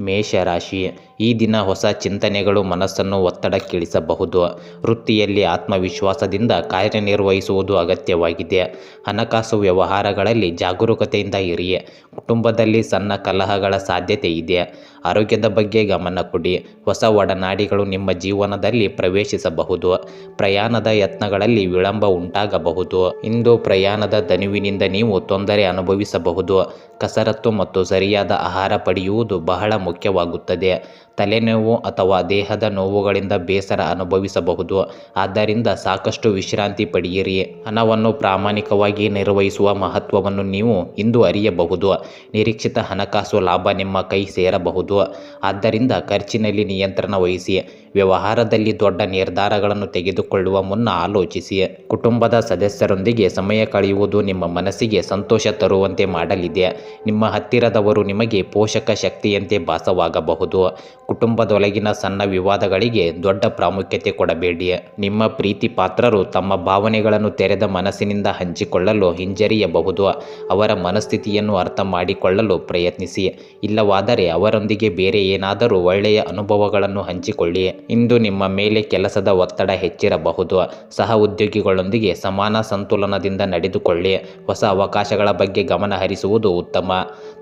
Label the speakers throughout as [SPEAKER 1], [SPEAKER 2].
[SPEAKER 1] ಮೇಷರಾಶಿ. ಈ ದಿನ ಹೊಸ ಚಿಂತನೆಗಳು ಮನಸ್ಸನ್ನು ಒತ್ತಡಕ್ಕಿಳಿಸಬಹುದು. ವೃತ್ತಿಯಲ್ಲಿ ಆತ್ಮವಿಶ್ವಾಸದಿಂದ ಕಾರ್ಯನಿರ್ವಹಿಸುವುದು ಅಗತ್ಯವಾಗಿದೆ. ಹಣಕಾಸು ವ್ಯವಹಾರಗಳಲ್ಲಿ ಜಾಗರೂಕತೆಯಿಂದ ಇರಿ. ಕುಟುಂಬದಲ್ಲಿ ಸಣ್ಣ ಕಲಹಗಳ ಸಾಧ್ಯತೆ ಇದೆ. ಆರೋಗ್ಯದ ಬಗ್ಗೆ ಗಮನ ಕೊಡಿ. ಹೊಸ ಒಡನಾಡಿಗಳು ನಿಮ್ಮ ಜೀವನದಲ್ಲಿ ಪ್ರವೇಶಿಸಬಹುದು. ಪ್ರಯಾಣದ ಯತ್ನಗಳಲ್ಲಿ ವಿಳಂಬ ಉಂಟಾಗಬಹುದು. ಇಂದು ಪ್ರಯಾಣದ ದನಿವಿನಿಂದ ನೀವು ತೊಂದರೆ ಅನುಭವಿಸಬಹುದು. ಕಸರತ್ತು ಮತ್ತು ಸರಿಯಾದ ಆಹಾರ ಪಡೆಯುವುದು ಬಹಳ ಮುಖ್ಯವಾಗುತ್ತದೆ. ತಲೆನೋವು ಅಥವಾ ದೇಹದ ನೋವುಗಳಿಂದ ಬೇಸರ ಅನುಭವಿಸಬಹುದು. ಆದ್ದರಿಂದ ಸಾಕಷ್ಟು ವಿಶ್ರಾಂತಿ ಪಡೆಯಿರಿ. ಹಣವನ್ನು ಪ್ರಾಮಾಣಿಕವಾಗಿ ನಿರ್ವಹಿಸುವ ಮಹತ್ವವನ್ನು ನೀವು ಇಂದು ಅರಿಯಬಹುದು. ನಿರೀಕ್ಷಿತ ಹಣಕಾಸು ಲಾಭ ನಿಮ್ಮ ಕೈ ಸೇರಬಹುದು. ಆದ್ದರಿಂದ ಖರ್ಚಿನಲ್ಲಿ ನಿಯಂತ್ರಣ ವಹಿಸಿ. ವ್ಯವಹಾರದಲ್ಲಿ ದೊಡ್ಡ ನಿರ್ಧಾರಗಳನ್ನು ತೆಗೆದುಕೊಳ್ಳುವ ಮುನ್ನ ಆಲೋಚಿಸಿ. ಕುಟುಂಬದ ಸದಸ್ಯರೊಂದಿಗೆ ಸಮಯ ಕಳೆಯುವುದು ನಿಮ್ಮ ಮನಸ್ಸಿಗೆ ಸಂತೋಷ ತರುವಂತೆ ಮಾಡಲಿದೆ. ನಿಮ್ಮ ಹತ್ತಿರದವರು ನಿಮಗೆ ಪೋಷಕ ಶಕ್ತಿಯಂತೆ ಭಾಸವಾಗಬಹುದು. ಕುಟುಂಬದೊಳಗಿನ ಸಣ್ಣ ವಿವಾದಗಳಿಗೆ ದೊಡ್ಡ ಪ್ರಾಮುಖ್ಯತೆ ಕೊಡಬೇಡಿ. ನಿಮ್ಮ ಪ್ರೀತಿ ಪಾತ್ರರು ತಮ್ಮ ಭಾವನೆಗಳನ್ನು ತೆರೆದ ಮನಸ್ಸಿನಿಂದ ಹಂಚಿಕೊಳ್ಳಲು ಹಿಂಜರಿಯಬಹುದು. ಅವರ ಮನಸ್ಥಿತಿಯನ್ನು ಅರ್ಥ ಮಾಡಿಕೊಳ್ಳಲು ಪ್ರಯತ್ನಿಸಿ. ಇಲ್ಲವಾದರೆ ಅವರೊಂದಿಗೆ ಬೇರೆ ಏನಾದರೂ ಒಳ್ಳೆಯ ಅನುಭವಗಳನ್ನು ಹಂಚಿಕೊಳ್ಳಿ. ಇಂದು ನಿಮ್ಮ ಮೇಲೆ ಕೆಲಸದ ಒತ್ತಡ ಹೆಚ್ಚಿರಬಹುದು. ಸಹ ಉದ್ಯೋಗಿಗಳೊಂದಿಗೆ ಸಮಾನ ಸಂತುಲನದಿಂದ ನಡೆದುಕೊಳ್ಳಿ. ಹೊಸ ಅವಕಾಶಗಳ ಬಗ್ಗೆ ಗಮನ ಹರಿಸುವುದು ಉತ್ತಮ.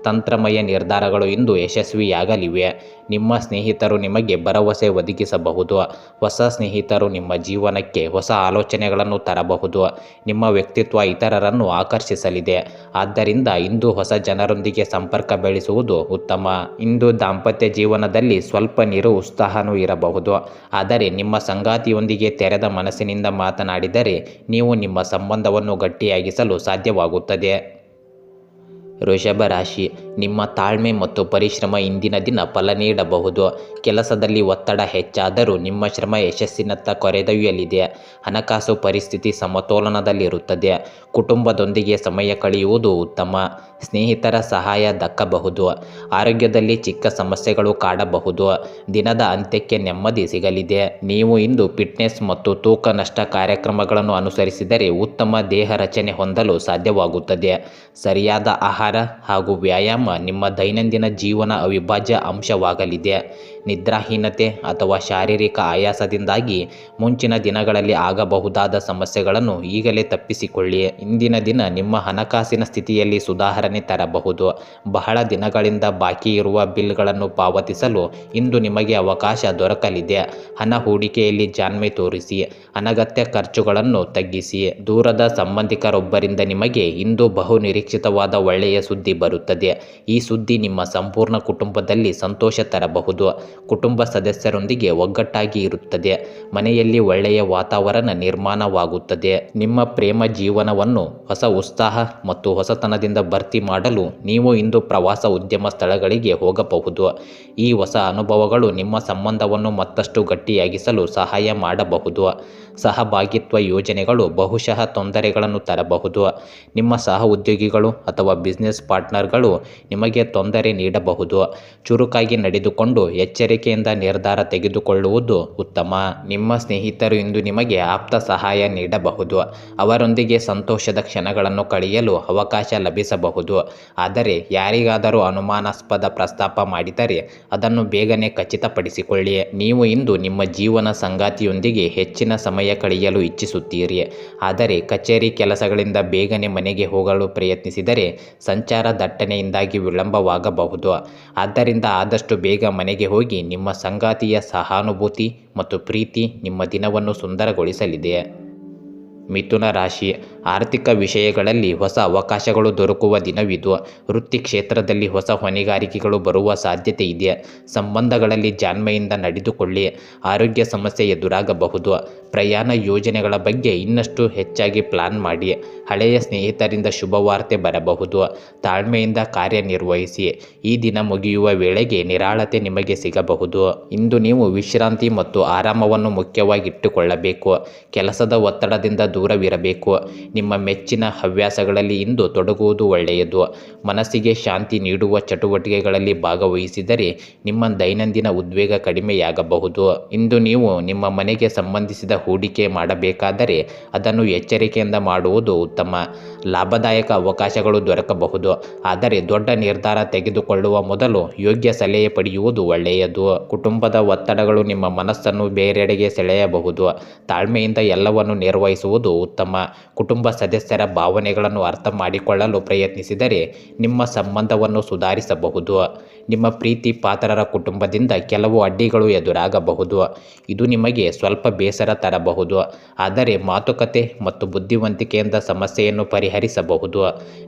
[SPEAKER 1] ತಂತ್ರಮಯ ನಿರ್ಧಾರಗಳು ಇಂದು ಯಶಸ್ವಿಯಾಗಲಿವೆ. ನಿಮ್ಮ ಸ್ನೇಹಿತರು ನಿಮಗೆ ಭರವಸೆ ಒದಗಿಸಬಹುದು. ಹೊಸ ಸ್ನೇಹಿತರು ನಿಮ್ಮ ಜೀವನಕ್ಕೆ ಹೊಸ ಆಲೋಚನೆಗಳನ್ನು ತರಬಹುದು. ನಿಮ್ಮ ವ್ಯಕ್ತಿತ್ವ ಇತರರನ್ನು ಆಕರ್ಷಿಸಲಿದೆ. ಆದ್ದರಿಂದ ಇಂದು ಹೊಸ ಜನರೊಂದಿಗೆ ಸಂಪರ್ಕ ಬೆಳೆಸುವುದು ಉತ್ತಮ. ಇಂದು ದಾಂಪತ್ಯ ಜೀವನದಲ್ಲಿ ಸ್ವಲ್ಪ ನೀರು ಉತ್ಸಾಹನೂ ಇರಬಹುದು. ಆದರೆ ನಿಮ್ಮ ಸಂಗಾತಿಯೊಂದಿಗೆ ತೆರೆದ ಮನಸ್ಸಿನಿಂದ ಮಾತನಾಡಿದರೆ ನೀವು ನಿಮ್ಮ ಸಂಬಂಧವನ್ನು ಗಟ್ಟಿಯಾಗಿಸಲು ಸಾಧ್ಯವಾಗುತ್ತದೆ. ವೃಷಭ ರಾಶಿ, ನಿಮ್ಮ ತಾಳ್ಮೆ ಮತ್ತು ಪರಿಶ್ರಮ ಇಂದಿನ ದಿನ ಫಲ ನೀಡಬಹುದು. ಕೆಲಸದಲ್ಲಿ ಒತ್ತಡ ಹೆಚ್ಚಾದರೂ ನಿಮ್ಮ ಶ್ರಮ ಯಶಸ್ಸಿನತ್ತ ಕೊರೆದೊಯ್ಯಲಿದೆ. ಹಣಕಾಸು ಪರಿಸ್ಥಿತಿ ಸಮತೋಲನದಲ್ಲಿರುತ್ತದೆ. ಕುಟುಂಬದೊಂದಿಗೆ ಸಮಯ ಕಳೆಯುವುದು ಉತ್ತಮ. ಸ್ನೇಹಿತರ ಸಹಾಯ ದಕ್ಕಬಹುದು. ಆರೋಗ್ಯದಲ್ಲಿ ಚಿಕ್ಕ ಸಮಸ್ಯೆಗಳು ಕಾಡಬಹುದು. ದಿನದ ಅಂತ್ಯಕ್ಕೆ ನೆಮ್ಮದಿ ಸಿಗಲಿದೆ. ನೀವು ಇಂದು ಫಿಟ್ನೆಸ್ ಮತ್ತು ತೂಕ ನಷ್ಟ ಕಾರ್ಯಕ್ರಮಗಳನ್ನು ಅನುಸರಿಸಿದರೆ ಉತ್ತಮ ದೇಹ ರಚನೆ ಹೊಂದಲು ಸಾಧ್ಯವಾಗುತ್ತದೆ. ಸರಿಯಾದ ಆಹಾರ ಹಾಗೂ ವ್ಯಾಯಾಮ ನಿಮ್ಮ ದೈನಂದಿನ ಜೀವನ ಅವಿಭಾಜ್ಯ ಅಂಶವಾಗಲಿದೆ. ನಿದ್ರಾಹೀನತೆ ಅಥವಾ ಶಾರೀರಿಕ ಆಯಾಸದಿಂದಾಗಿ ಮುಂಚಿನ ದಿನಗಳಲ್ಲಿ ಆಗಬಹುದಾದ ಸಮಸ್ಯೆಗಳನ್ನು ಈಗಲೇ ತಪ್ಪಿಸಿಕೊಳ್ಳಿ. ಇಂದಿನ ದಿನ ನಿಮ್ಮ ಹಣಕಾಸಿನ ಸ್ಥಿತಿಯಲ್ಲಿ ಸುಧಾರಣೆ ತರಬಹುದು. ಬಹಳ ದಿನಗಳಿಂದ ಬಾಕಿ ಇರುವ ಬಿಲ್ಗಳನ್ನು ಪಾವತಿಸಲು ಇಂದು ನಿಮಗೆ ಅವಕಾಶ ದೊರಕಲಿದೆ. ಹಣ ಹೂಡಿಕೆಯಲ್ಲಿ ಜಾಣ್ಮೆ ತೋರಿಸಿ, ಅನಗತ್ಯ ಖರ್ಚುಗಳನ್ನು ತಗ್ಗಿಸಿ, ದೂರದ ಸಂಬಂಧಿಕರೊಬ್ಬರಿಂದ ನಿಮಗೆ ಇಂದು ಬಹು ನಿರೀಕ್ಷಿತವಾದ ಒಳ್ಳೆಯ ಸುದ್ದಿ ಬರುತ್ತದೆ. ಈ ಸುದ್ದಿ ನಿಮ್ಮ ಸಂಪೂರ್ಣ ಕುಟುಂಬದಲ್ಲಿ ಸಂತೋಷ ತರಬಹುದು. ಕುಟುಂಬ ಸದಸ್ಯರೊಂದಿಗೆ ಒಗ್ಗಟ್ಟಾಗಿ ಇರುತ್ತದೆ. ಮನೆಯಲ್ಲಿ ಒಳ್ಳೆಯ ವಾತಾವರಣ ನಿರ್ಮಾಣವಾಗುತ್ತದೆ. ನಿಮ್ಮ ಪ್ರೇಮ ಜೀವನವನ್ನು ಹೊಸ ಉತ್ಸಾಹ ಮತ್ತು ಹೊಸತನದಿಂದ ಭರ್ತಿ ಮಾಡಲು ನೀವು ಇಂದು ಪ್ರವಾಸ ಉದ್ಯಮ ಸ್ಥಳಗಳಿಗೆ ಹೋಗಬಹುದು. ಈ ಹೊಸ ಅನುಭವಗಳು ನಿಮ್ಮ ಸಂಬಂಧವನ್ನು ಮತ್ತಷ್ಟು ಗಟ್ಟಿಯಾಗಿಸಲು ಸಹಾಯ ಮಾಡಬಹುದು. ಸಹಭಾಗಿತ್ವ ಯೋಜನೆಗಳು ಬಹುಶಃ ತೊಂದರೆಗಳನ್ನು ತರಬಹುದು. ನಿಮ್ಮ ಸಹ ಉದ್ಯೋಗಿಗಳು ಅಥವಾ ಬಿಸ್ನೆಸ್ ಪಾರ್ಟ್ನರ್ಗಳು ನಿಮಗೆ ತೊಂದರೆ ನೀಡಬಹುದು. ಚುರುಕಾಗಿ ನಡೆದುಕೊಂಡು ಎಚ್ಚರಿಕೆಯಿಂದ ನಿರ್ಧಾರ ತೆಗೆದುಕೊಳ್ಳುವುದು ಉತ್ತಮ. ನಿಮ್ಮ ಸ್ನೇಹಿತರು ಇಂದು ನಿಮಗೆ ಆಪ್ತ ಸಹಾಯ ನೀಡಬಹುದು. ಅವರೊಂದಿಗೆ ಸಂತೋಷದ ಕ್ಷಣಗಳನ್ನು ಕಳೆಯಲು ಅವಕಾಶ ಲಭಿಸಬಹುದು. ಆದರೆ ಯಾರಿಗಾದರೂ ಅನುಮಾನಾಸ್ಪದ ಪ್ರಸ್ತಾಪ ಮಾಡಿದರೆ ಅದನ್ನು ಬೇಗನೆ ಖಚಿತಪಡಿಸಿಕೊಳ್ಳಿ. ನೀವು ಇಂದು ನಿಮ್ಮ ಜೀವನ ಸಂಗಾತಿಯೊಂದಿಗೆ ಹೆಚ್ಚಿನ ಸಮಯ ಕಳೆಯಲು ಇಚ್ಛಿಸುತ್ತೀರಿ. ಆದರೆ ಕಚೇರಿ ಕೆಲಸಗಳಿಂದ ಬೇಗನೆ ಮನೆಗೆ ಹೋಗಲು ಪ್ರಯತ್ನಿಸಿದರೆ ಸಂಚಾರ ದಟ್ಟಣೆಯಿಂದಾಗಿ ವಿಳಂಬವಾಗಬಹುದು. ಆದ್ದರಿಂದ ಆದಷ್ಟು ಬೇಗ ಮನೆಗೆ ಹೋಗಿ ನಿಮ್ಮ ಸಂಗಾತಿಯ ಸಹಾನುಭೂತಿ ಮತ್ತು ಪ್ರೀತಿ ನಿಮ್ಮ ದಿನವನ್ನು ಸುಂದರಗೊಳಿಸಲಿದೆ. ಮಿಥುನ ರಾಶಿ ಆರ್ಥಿಕ ವಿಷಯಗಳಲ್ಲಿ ಹೊಸ ಅವಕಾಶಗಳು ದೊರಕುವ ದಿನವಿದು. ವೃತ್ತಿ ಕ್ಷೇತ್ರದಲ್ಲಿ ಹೊಸ ಹೊಣೆಗಾರಿಕೆಗಳು ಬರುವ ಸಾಧ್ಯತೆ ಇದೆ. ಸಂಬಂಧಗಳಲ್ಲಿ ಜಾಣ್ಮೆಯಿಂದ ನಡೆದುಕೊಳ್ಳಿ. ಆರೋಗ್ಯ ಸಮಸ್ಯೆ ಎದುರಾಗಬಹುದು. ಪ್ರಯಾಣ ಯೋಜನೆಗಳ ಬಗ್ಗೆ ಇನ್ನಷ್ಟು ಹೆಚ್ಚಾಗಿ ಪ್ಲಾನ್ ಮಾಡಿ. ಹಳೆಯ ಸ್ನೇಹಿತರಿಂದ ಶುಭವಾರ್ತೆ ಬರಬಹುದು. ತಾಳ್ಮೆಯಿಂದ ಕಾರ್ಯನಿರ್ವಹಿಸಿ. ಈ ದಿನ ಮುಗಿಯುವ ವೇಳೆಗೆ ನಿರಾಳತೆ ನಿಮಗೆ ಸಿಗಬಹುದು. ಇಂದು ನೀವು ವಿಶ್ರಾಂತಿ ಮತ್ತು ಆರಾಮವನ್ನು ಮುಖ್ಯವಾಗಿಟ್ಟುಕೊಳ್ಳಬೇಕು. ಕೆಲಸದ ಒತ್ತಡದಿಂದ ದೂರವಿರಬೇಕು. ನಿಮ್ಮ ಮೆಚ್ಚಿನ ಹವ್ಯಾಸಗಳಲ್ಲಿ ಇಂದು ತೊಡಗುವುದು ಒಳ್ಳೆಯದು. ಮನಸ್ಸಿಗೆ ಶಾಂತಿ ನೀಡುವ ಚಟುವಟಿಕೆಗಳಲ್ಲಿ ಭಾಗವಹಿಸಿದರೆ ನಿಮ್ಮ ದೈನಂದಿನ ಉದ್ವೇಗ ಕಡಿಮೆಯಾಗಬಹುದು. ಇಂದು ನೀವು ನಿಮ್ಮ ಮನೆಗೆ ಸಂಬಂಧಿಸಿದ ಹೂಡಿಕೆ ಮಾಡಬೇಕಾದರೆ ಅದನ್ನು ಎಚ್ಚರಿಕೆಯಿಂದ ಮಾಡುವುದು ಉತ್ತಮ. ಲಾಭದಾಯಕ ಅವಕಾಶಗಳು ದೊರಕಬಹುದು. ಆದರೆ ದೊಡ್ಡ ನಿರ್ಧಾರ ತೆಗೆದುಕೊಳ್ಳುವ ಮೊದಲು ಯೋಗ್ಯ ಸಲಹೆ ಪಡೆಯುವುದು ಒಳ್ಳೆಯದು. ಕುಟುಂಬದ ಒತ್ತಡಗಳು ನಿಮ್ಮ ಮನಸ್ಸನ್ನು ಬೇರೆಡೆಗೆ ಸೆಳೆಯಬಹುದು. ತಾಳ್ಮೆಯಿಂದ ಎಲ್ಲವನ್ನು ನಿರ್ವಹಿಸುವುದು ಉತ್ತಮ. ಕುಟುಂಬ ಸದಸ್ಯರ ಭಾವನೆಗಳನ್ನು ಅರ್ಥ ಮಾಡಿಕೊಳ್ಳಲು ಪ್ರಯತ್ನಿಸಿದರೆ ನಿಮ್ಮ ಸಂಬಂಧವನ್ನು ಸುಧಾರಿಸಬಹುದು. ನಿಮ್ಮ ಪ್ರೀತಿ ಪಾತ್ರರ ಕುಟುಂಬದಿಂದ ಕೆಲವು ಅಡ್ಡಿಗಳು ಎದುರಾಗಬಹುದು. ಇದು ನಿಮಗೆ ಸ್ವಲ್ಪ ಬೇಸರ ತರಬಹುದು. ಆದರೆ ಮಾತುಕತೆ ಮತ್ತು ಬುದ್ಧಿವಂತಿಕೆಯಿಂದ ಸಮಸ್ಯೆಯನ್ನು ಪರಿಹರಿಸಬಹುದು.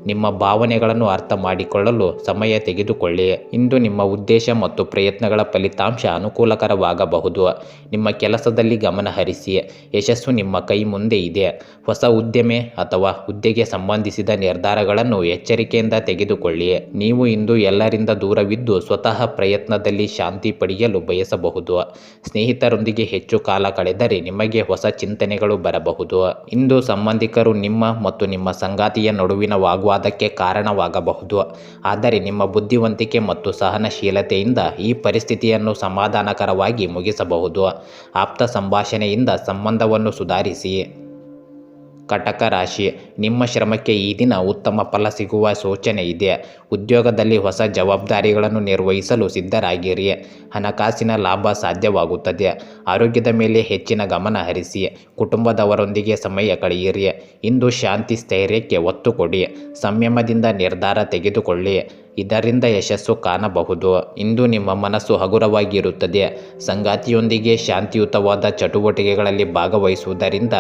[SPEAKER 1] ನಿಮ್ಮ ಭಾವನೆಗಳನ್ನು ಅರ್ಥ ಮಾಡಿಕೊಳ್ಳಲು ಸಮಯ ತೆಗೆದುಕೊಳ್ಳಿ. ಇಂದು ನಿಮ್ಮ ಉದ್ದೇಶ ಮತ್ತು ಪ್ರಯತ್ನಗಳ ಫಲಿತಾಂಶ ಅನುಕೂಲಕರವಾಗಬಹುದು. ನಿಮ್ಮ ಕೆಲಸದಲ್ಲಿ ಗಮನ ಹರಿಸಿ. ಯಶಸ್ಸು ನಿಮ್ಮ ಕೈ ಮುಂದೆ ಇದೆ. ಹೊಸ ಉದ್ಯಮೆ ಅಥವಾ ಹುದ್ದೆಗೆ ಸಂಬಂಧಿಸಿದ ನಿರ್ಧಾರಗಳನ್ನು ಎಚ್ಚರಿಕೆಯಿಂದ ತೆಗೆದುಕೊಳ್ಳಿ. ನೀವು ಇಂದು ಎಲ್ಲರಿಂದ ದೂರವಿದ್ದು ಸ್ವತಃ ಪ್ರಯತ್ನದಲ್ಲಿ ಶಾಂತಿ ಪಡೆಯಲು ಬಯಸಬಹುದು. ಸ್ನೇಹಿತರೊಂದಿಗೆ ಹೆಚ್ಚು ಕಾಲ ಕಳೆದರೆ ನಿಮಗೆ ಹೊಸ ಚಿಂತನೆಗಳು ಬರಬಹುದು. ಇಂದು ಸಂಬಂಧಿಕರು ನಿಮ್ಮ ಮತ್ತು ನಿಮ್ಮ ಸಂಗಾತಿಯ ನಡುವಿನ ವಾಗ್ವಾದಕ್ಕೆ ಕಾರಣವಾಗಬಹುದು. ಆದರೆ ನಿಮ್ಮ ಬುದ್ಧಿವಂತಿಕೆ ಮತ್ತು ಸಹನಶೀಲತೆಯಿಂದ ಈ ಪರಿಸ್ಥಿತಿಯನ್ನು ಸಮಾಧಾನಕರವಾಗಿ ಮುಗಿಸಬಹುದು. ಆಪ್ತ ಸಂಭಾಷಣೆಯಿಂದ ಸಂಬಂಧವನ್ನು ಸುಧಾರಿಸಿ. ಕಟಕ ರಾಶಿ, ನಿಮ್ಮ ಶ್ರಮಕ್ಕೆ ಈ ದಿನ ಉತ್ತಮ ಫಲ ಸಿಗುವ ಸೂಚನೆ ಇದೆ. ಉದ್ಯೋಗದಲ್ಲಿ ಹೊಸ ಜವಾಬ್ದಾರಿಗಳನ್ನು ನಿರ್ವಹಿಸಲು ಸಿದ್ಧರಾಗಿರಿ. ಹಣಕಾಸಿನ ಲಾಭ ಸಾಧ್ಯವಾಗುತ್ತದೆ. ಆರೋಗ್ಯದ ಮೇಲೆ ಹೆಚ್ಚಿನ ಗಮನ ಹರಿಸಿ, ಕುಟುಂಬದವರೊಂದಿಗೆ ಸಮಯ ಕಳೆಯಿರಿ. ಇಂದು ಶಾಂತಿ, ಸ್ಥೈರ್ಯಕ್ಕೆ ಒತ್ತು ಕೊಡಿ. ಸಂಯಮದಿಂದ ನಿರ್ಧಾರ ತೆಗೆದುಕೊಳ್ಳಿ. ಇದರಿಂದ ಯಶಸ್ಸು ಕಾಣಬಹುದು. ಇಂದು ನಿಮ್ಮ ಮನಸ್ಸು ಹಗುರವಾಗಿರುತ್ತದೆ. ಸಂಗಾತಿಯೊಂದಿಗೆ ಶಾಂತಿಯುತವಾದ ಚಟುವಟಿಕೆಗಳಲ್ಲಿ ಭಾಗವಹಿಸುವುದರಿಂದ